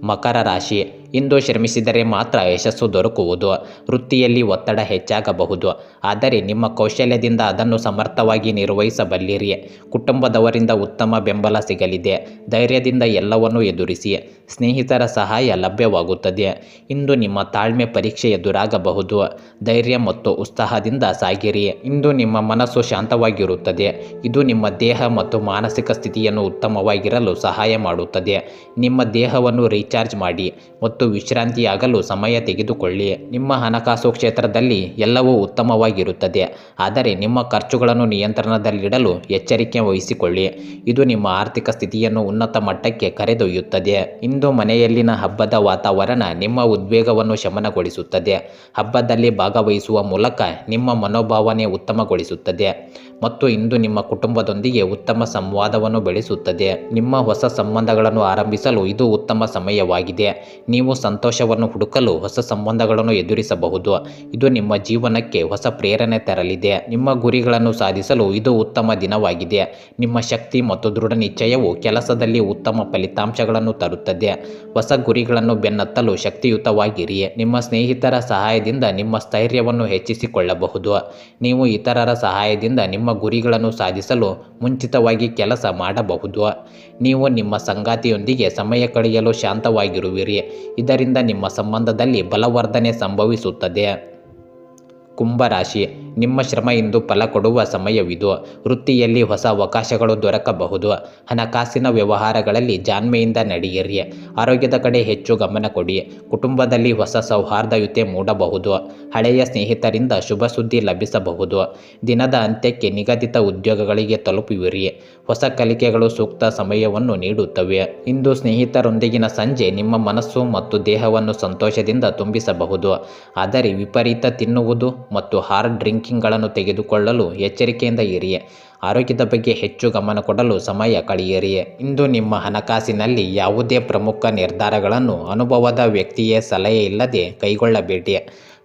[SPEAKER 1] ಮಕರ ರಾಶಿ. ಇಂದು ಶ್ರಮಿಸಿದರೆ ಮಾತ್ರ ಯಶಸ್ಸು ದೊರಕುವುದು. ವೃತ್ತಿಯಲ್ಲಿ ಒತ್ತಡ ಹೆಚ್ಚಾಗಬಹುದು. ಆದರೆ ನಿಮ್ಮ ಕೌಶಲ್ಯದಿಂದ ಅದನ್ನು ಸಮರ್ಥವಾಗಿ ನಿರ್ವಹಿಸಬಲ್ಲಿರಿ. ಕುಟುಂಬದವರಿಂದ ಉತ್ತಮ ಬೆಂಬಲ ಸಿಗಲಿದೆ. ಧೈರ್ಯದಿಂದ ಎಲ್ಲವನ್ನೂ ಎದುರಿಸಿ. ಸ್ನೇಹಿತರ ಸಹಾಯ ಲಭ್ಯವಾಗುತ್ತದೆ. ಇಂದು ನಿಮ್ಮ ತಾಳ್ಮೆ ಪರೀಕ್ಷೆ ಎದುರಾಗಬಹುದು. ಧೈರ್ಯ ಮತ್ತು ಉತ್ಸಾಹದಿಂದ ಸಾಗಿರಿ. ಇಂದು ನಿಮ್ಮ ಮನಸ್ಸು ಶಾಂತವಾಗಿರುತ್ತದೆ. ಇದು ನಿಮ್ಮ ದೇಹ ಮತ್ತು ಮಾನಸಿಕ ಸ್ಥಿತಿಯನ್ನು ಉತ್ತಮವಾಗಿರಲು ಸಹಾಯ ಮಾಡುತ್ತದೆ. ನಿಮ್ಮ ದೇಹವನ್ನು ರೀಚಾರ್ಜ್ ಮಾಡಿ. ವಿಶ್ರಾಂತಿಯಾಗಲು ಸಮಯ ತೆಗೆದುಕೊಳ್ಳಿ. ನಿಮ್ಮ ಹಣಕಾಸು ಕ್ಷೇತ್ರದಲ್ಲಿ ಎಲ್ಲವೂ ಉತ್ತಮವಾಗಿರುತ್ತದೆ. ಆದರೆ ನಿಮ್ಮ ಖರ್ಚುಗಳನ್ನು ನಿಯಂತ್ರಣದಲ್ಲಿಡಲು ಎಚ್ಚರಿಕೆ ವಹಿಸಿಕೊಳ್ಳಿ. ಇದು ನಿಮ್ಮ ಆರ್ಥಿಕ ಸ್ಥಿತಿಯನ್ನು ಉನ್ನತ ಮಟ್ಟಕ್ಕೆ ಕರೆದೊಯ್ಯುತ್ತದೆ. ಇಂದು ಮನೆಯಲ್ಲಿನ ಹಬ್ಬದ ವಾತಾವರಣ ನಿಮ್ಮ ಉದ್ವೇಗವನ್ನು ಶಮನಗೊಳಿಸುತ್ತದೆ. ಹಬ್ಬದಲ್ಲಿ ಭಾಗವಹಿಸುವ ಮೂಲಕ ನಿಮ್ಮ ಮನೋಭಾವನೆ ಉತ್ತಮಗೊಳಿಸುತ್ತದೆ. ಮತ್ತು ಇಂದು ನಿಮ್ಮ ಕುಟುಂಬದೊಂದಿಗೆ ಉತ್ತಮ ಸಂವಾದವನ್ನು ಬೆಳೆಸುತ್ತದೆ. ನಿಮ್ಮ ಹೊಸ ಸಂಬಂಧಗಳನ್ನು ಆರಂಭಿಸಲು ಇದು ಉತ್ತಮ ಸಮಯವಾಗಿದೆ. ನೀವು ಸಂತೋಷವನ್ನು ಹುಡುಕಲು ಹೊಸ ಸಂಬಂಧಗಳನ್ನು ಎದುರಿಸಬಹುದು. ಇದು ನಿಮ್ಮ ಜೀವನಕ್ಕೆ ಹೊಸ ಪ್ರೇರಣೆ ತರಲಿದೆ. ನಿಮ್ಮ ಗುರಿಗಳನ್ನು ಸಾಧಿಸಲು ಇದು ಉತ್ತಮ ದಿನವಾಗಿದೆ. ನಿಮ್ಮ ಶಕ್ತಿ ಮತ್ತು ದೃಢ ನಿಶ್ಚಯವು ಕೆಲಸದಲ್ಲಿ ಉತ್ತಮ ಫಲಿತಾಂಶಗಳನ್ನು ತರುತ್ತದೆ. ಹೊಸ ಗುರಿಗಳನ್ನು ಬೆನ್ನತ್ತಲು ಶಕ್ತಿಯುತವಾಗಿರಿ. ನಿಮ್ಮ ಸ್ನೇಹಿತರ ಸಹಾಯದಿಂದ ನಿಮ್ಮ ಸ್ಥೈರ್ಯವನ್ನು ಹೆಚ್ಚಿಸಿಕೊಳ್ಳಬಹುದು. ನೀವು ಇತರರ ಸಹಾಯದಿಂದ ನಿಮ್ಮ ಗುರಿಗಳನ್ನು ಸಾಧಿಸಲು ಮುಂಚಿತವಾಗಿ ಕೆಲಸ ಮಾಡಬಹುದು. ನೀವು ನಿಮ್ಮ ಸಂಗಾತಿಯೊಂದಿಗೆ ಸಮಯ ಕಳೆಯಲು ಶಾಂತವಾಗಿರುವಿರಿ. ಇದರಿಂದ ನಿಮ್ಮ ಸಂಬಂಧದಲ್ಲಿ ಬಲವರ್ಧನೆ ಸಂಭವಿಸುತ್ತದೆ. ಕುಂಭರಾಶಿ ನಿಮ್ಮ ಶ್ರಮ ಇಂದು ಫಲ ಕೊಡುವ ಸಮಯವಿದು. ವೃತ್ತಿಯಲ್ಲಿ ಹೊಸ ಅವಕಾಶಗಳು ದೊರಕಬಹುದು. ಹಣಕಾಸಿನ ವ್ಯವಹಾರಗಳಲ್ಲಿ ಜಾಣ್ಮೆಯಿಂದ ನಡೆಯಿರಿ. ಆರೋಗ್ಯದ ಕಡೆ ಹೆಚ್ಚು ಗಮನ ಕೊಡಿ. ಕುಟುಂಬದಲ್ಲಿ ಹೊಸ ಸೌಹಾರ್ದಯುತೆ ಮೂಡಬಹುದು. ಹಳೆಯ ಸ್ನೇಹಿತರಿಂದ ಶುಭ ಸುದ್ದಿ ಲಭಿಸಬಹುದು. ದಿನದ ಅಂತ್ಯಕ್ಕೆ ನಿಗದಿತ ಉದ್ಯೋಗಗಳಿಗೆ ತಲುಪುವಿರಿ. ಹೊಸ ಕಲಿಕೆಗಳು ಸೂಕ್ತ ಸಮಯವನ್ನು ನೀಡುತ್ತವೆ. ಇಂದು ಸ್ನೇಹಿತರೊಂದಿಗಿನ ಸಂಜೆ ನಿಮ್ಮ ಮನಸ್ಸು ಮತ್ತು ದೇಹವನ್ನು ಸಂತೋಷದಿಂದ ತುಂಬಿಸಬಹುದು. ಆದರೆ ವಿಪರೀತ ತಿನ್ನುವುದು ಮತ್ತು ಹಾರ್ಡ್ ಡ್ರಿಂಕಿಂಗ್ಗಳನ್ನು ತೆಗೆದುಕೊಳ್ಳಲು ಎಚ್ಚರಿಕೆಯಿಂದ ಇರಿ ಆರೋಗ್ಯದ ಬಗ್ಗೆ ಹೆಚ್ಚು ಗಮನ ಕೊಡಲು ಸಮಯ ಕಳೆಯಿರಿ ಇಂದು ನಿಮ್ಮ ಹಣಕಾಸಿನಲ್ಲಿ ಯಾವುದೇ ಪ್ರಮುಖ ನಿರ್ಧಾರಗಳನ್ನು ಅನುಭವದ ವ್ಯಕ್ತಿಯ ಸಲಹೆ ಇಲ್ಲದೆ ಕೈಗೊಳ್ಳಬೇಡಿ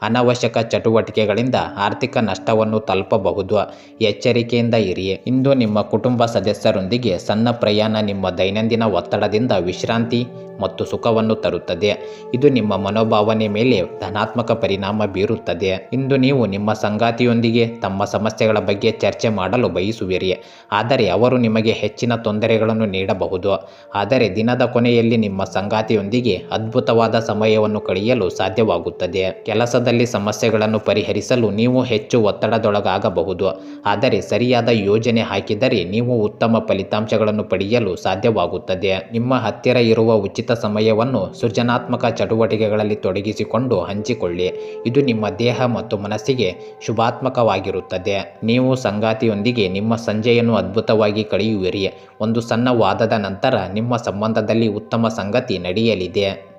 [SPEAKER 1] ಅನವಶ್ಯಕ ಚಟುವಟಿಕೆಗಳಿಂದ ಆರ್ಥಿಕ ನಷ್ಟವನ್ನು ತಲುಪಬಹುದು. ಎಚ್ಚರಿಕೆಯಿಂದ ಇರಿ. ಇಂದು ನಿಮ್ಮ ಕುಟುಂಬ ಸದಸ್ಯರೊಂದಿಗೆ ಸಣ್ಣ ಪ್ರಯಾಣ ನಿಮ್ಮ ದೈನಂದಿನ ಒತ್ತಡದಿಂದ ವಿಶ್ರಾಂತಿ ಮತ್ತು ಸುಖವನ್ನು ತರುತ್ತದೆ. ಇದು ನಿಮ್ಮ ಮನೋಭಾವನೆ ಮೇಲೆ ಧನಾತ್ಮಕ ಪರಿಣಾಮ ಬೀರುತ್ತದೆ. ಇಂದು ನೀವು ನಿಮ್ಮ ಸಂಗಾತಿಯೊಂದಿಗೆ ತಮ್ಮ ಸಮಸ್ಯೆಗಳ ಬಗ್ಗೆ ಚರ್ಚೆ ಮಾಡಲು ಬಯಸುವಿರಿ. ಆದರೆ ಅವರು ನಿಮಗೆ ಹೆಚ್ಚಿನ ತೊಂದರೆಗಳನ್ನು ನೀಡಬಹುದು. ಆದರೆ ದಿನದ ಕೊನೆಯಲ್ಲಿ ನಿಮ್ಮ ಸಂಗಾತಿಯೊಂದಿಗೆ ಅದ್ಭುತವಾದ ಸಮಯವನ್ನು ಕಳೆಯಲು ಸಾಧ್ಯವಾಗುತ್ತದೆ. ಕೆಲಸದಲ್ಲಿ ಸಮಸ್ಯೆಗಳನ್ನು ಪರಿಹರಿಸಲು ನೀವು ಹೆಚ್ಚು ಒತ್ತಡದೊಳಗಾಗಬಹುದು. ಆದರೆ ಸರಿಯಾದ ಯೋಜನೆ ಹಾಕಿದರೆ ನೀವು ಉತ್ತಮ ಫಲಿತಾಂಶಗಳನ್ನು ಪಡೆಯಲು ಸಾಧ್ಯವಾಗುತ್ತದೆ. ನಿಮ್ಮ ಹತ್ತಿರ ಇರುವ ಉಚಿತ ಸಮಯವನ್ನು ಸೃಜನಾತ್ಮಕ ಚಟುವಟಿಕೆಗಳಲ್ಲಿ ತೊಡಗಿಸಿಕೊಂಡು ಹಂಚಿಕೊಳ್ಳಿ. ಇದು ನಿಮ್ಮ ದೇಹ ಮತ್ತು ಮನಸ್ಸಿಗೆ ಶುಭಾತ್ಮಕವಾಗಿರುತ್ತದೆ. ನೀವು ಸಂಗಾತಿಯೊಂದಿಗೆ ನಿಮ್ಮ ಸಂಜೆಯನ್ನು ಅದ್ಭುತವಾಗಿ ಕಳೆಯುವಿರಿ. ಒಂದು ಸಣ್ಣ ವಾದದ ನಂತರ ನಿಮ್ಮ ಸಂಬಂಧದಲ್ಲಿ ಉತ್ತಮ ಸಂಗತಿ ನಡೆಯಲಿದೆ.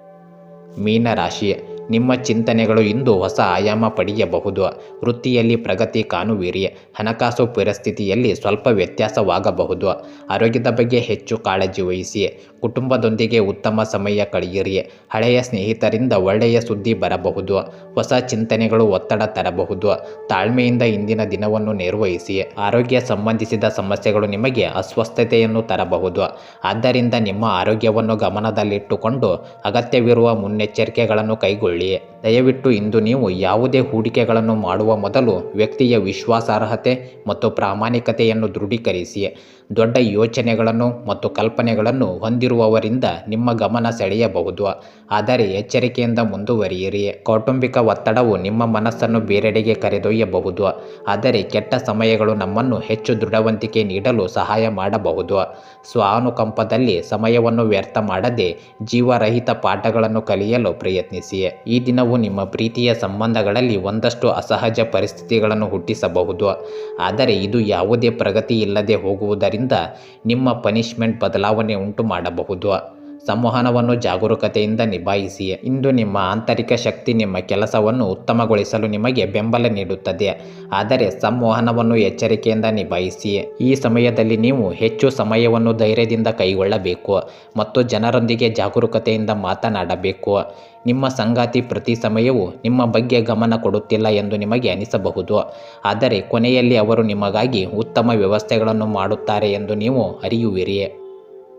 [SPEAKER 1] ಮೀನರಾಶಿ ನಿಮ್ಮ ಚಿಂತನೆಗಳು ಇಂದು ಹೊಸ ಆಯಾಮ ಪಡೆಯಬಹುದು. ವೃತ್ತಿಯಲ್ಲಿ ಪ್ರಗತಿ ಕಾಣುವಿರಿ. ಹಣಕಾಸು ಪರಿಸ್ಥಿತಿಯಲ್ಲಿ ಸ್ವಲ್ಪ ವ್ಯತ್ಯಾಸವಾಗಬಹುದು. ಆರೋಗ್ಯದ ಬಗ್ಗೆ ಹೆಚ್ಚು ಕಾಳಜಿ ವಹಿಸಿ. ಕುಟುಂಬದೊಂದಿಗೆ ಉತ್ತಮ ಸಮಯ ಕಳೆಯಿರಿ. ಹಳೆಯ ಸ್ನೇಹಿತರಿಂದ ಒಳ್ಳೆಯ ಸುದ್ದಿ ಬರಬಹುದು. ಹೊಸ ಚಿಂತನೆಗಳು ಒತ್ತಡ ತರಬಹುದು. ತಾಳ್ಮೆಯಿಂದ ಇಂದಿನ ದಿನವನ್ನು ನಿರ್ವಹಿಸಿ. ಆರೋಗ್ಯ ಸಂಬಂಧಿಸಿದ ಸಮಸ್ಯೆಗಳು ನಿಮಗೆ ಅಸ್ವಸ್ಥತೆಯನ್ನು ತರಬಹುದು. ಆದ್ದರಿಂದ ನಿಮ್ಮ ಆರೋಗ್ಯವನ್ನು ಗಮನದಲ್ಲಿಟ್ಟುಕೊಂಡು ಅಗತ್ಯವಿರುವ ಮುನ್ನೆಚ್ಚರಿಕೆಗಳನ್ನು ಕೈಗೊಳ್ಳಿ. ದಯವಿಟ್ಟು ಇಂದು ನೀವು ಯಾವುದೇ ಹೂಡಿಕೆಗಳನ್ನು ಮಾಡುವ ಮೊದಲು ವ್ಯಕ್ತಿಯ ವಿಶ್ವಾಸಾರ್ಹತೆ ಮತ್ತು ಪ್ರಾಮಾಣಿಕತೆಯನ್ನು ದೃಢೀಕರಿಸಿ. ದೊಡ್ಡ ಯೋಚನೆಗಳನ್ನು ಮತ್ತು ಕಲ್ಪನೆಗಳನ್ನು ಹೊಂದಿರುವವರಿಂದ ನಿಮ್ಮ ಗಮನ ಸೆಳೆಯಬಹುದು. ಆದರೆ ಎಚ್ಚರಿಕೆಯಿಂದ ಮುಂದುವರಿಯಿರಿ. ಕೌಟುಂಬಿಕ ಒತ್ತಡವು ನಿಮ್ಮ ಮನಸ್ಸನ್ನು ಬೇರೆಡೆಗೆ ಕರೆದೊಯ್ಯಬಹುದು. ಆದರೆ ಕೆಟ್ಟ ಸಮಯಗಳು ನಮ್ಮನ್ನು ಹೆಚ್ಚು ದೃಢವಂತಿಕೆ ನೀಡಲು ಸಹಾಯ ಮಾಡಬಹುದು. ಸ್ವಾನುಕಂಪದಲ್ಲಿ ಸಮಯವನ್ನು ವ್ಯರ್ಥ ಮಾಡದೆ ಜೀವರಹಿತ ಪಾಠಗಳನ್ನು ಕಲಿಯಲು ಪ್ರಯತ್ನಿಸಿ. ಈ ದಿನವು ನಿಮ್ಮ ಪ್ರೀತಿಯ ಸಂಬಂಧಗಳಲ್ಲಿ ಒಂದಷ್ಟು ಅಸಹಜ ಪರಿಸ್ಥಿತಿಗಳನ್ನು ಹುಟ್ಟಿಸಬಹುದು. ಆದರೆ ಇದು ಯಾವುದೇ ಪ್ರಗತಿ ಇಲ್ಲದೆ ಹೋಗುವುದರಿಂದ ನಿಮ್ಮ ಪನಿಷ್ಮೆಂಟ್ ಬದಲಾವಣೆ ಉಂಟು ಮಾಡಬಹುದು ಸಂವಹನವನ್ನು ಜಾಗರೂಕತೆಯಿಂದ ನಿಭಾಯಿಸಿ. ಇಂದು ನಿಮ್ಮ ಆಂತರಿಕ ಶಕ್ತಿ ನಿಮ್ಮ ಕೆಲಸವನ್ನು ಉತ್ತಮಗೊಳಿಸಲು ನಿಮಗೆ ಬೆಂಬಲ ನೀಡುತ್ತದೆ. ಆದರೆ ಸಂವಹನವನ್ನು ಎಚ್ಚರಿಕೆಯಿಂದ ನಿಭಾಯಿಸಿ. ಈ ಸಮಯದಲ್ಲಿ ನೀವು ಹೆಚ್ಚು ಸಮಯವನ್ನು ಧೈರ್ಯದಿಂದ ಕೈಗೊಳ್ಳಬೇಕು ಮತ್ತು ಜನರೊಂದಿಗೆ ಜಾಗರೂಕತೆಯಿಂದ ಮಾತನಾಡಬೇಕು. ನಿಮ್ಮ ಸಂಗಾತಿ ಪ್ರತಿ ಸಮಯವೂ ನಿಮ್ಮ ಬಗ್ಗೆ ಗಮನ ಕೊಡುತ್ತಿಲ್ಲ ಎಂದು ನಿಮಗೆ ಅನಿಸಬಹುದು. ಆದರೆ ಕೊನೆಯಲ್ಲಿ ಅವರು ನಿಮಗಾಗಿ ಉತ್ತಮ ವ್ಯವಸ್ಥೆಗಳನ್ನು ಮಾಡುತ್ತಾರೆ ಎಂದು ನೀವು ಅರಿಯುವಿರಿ.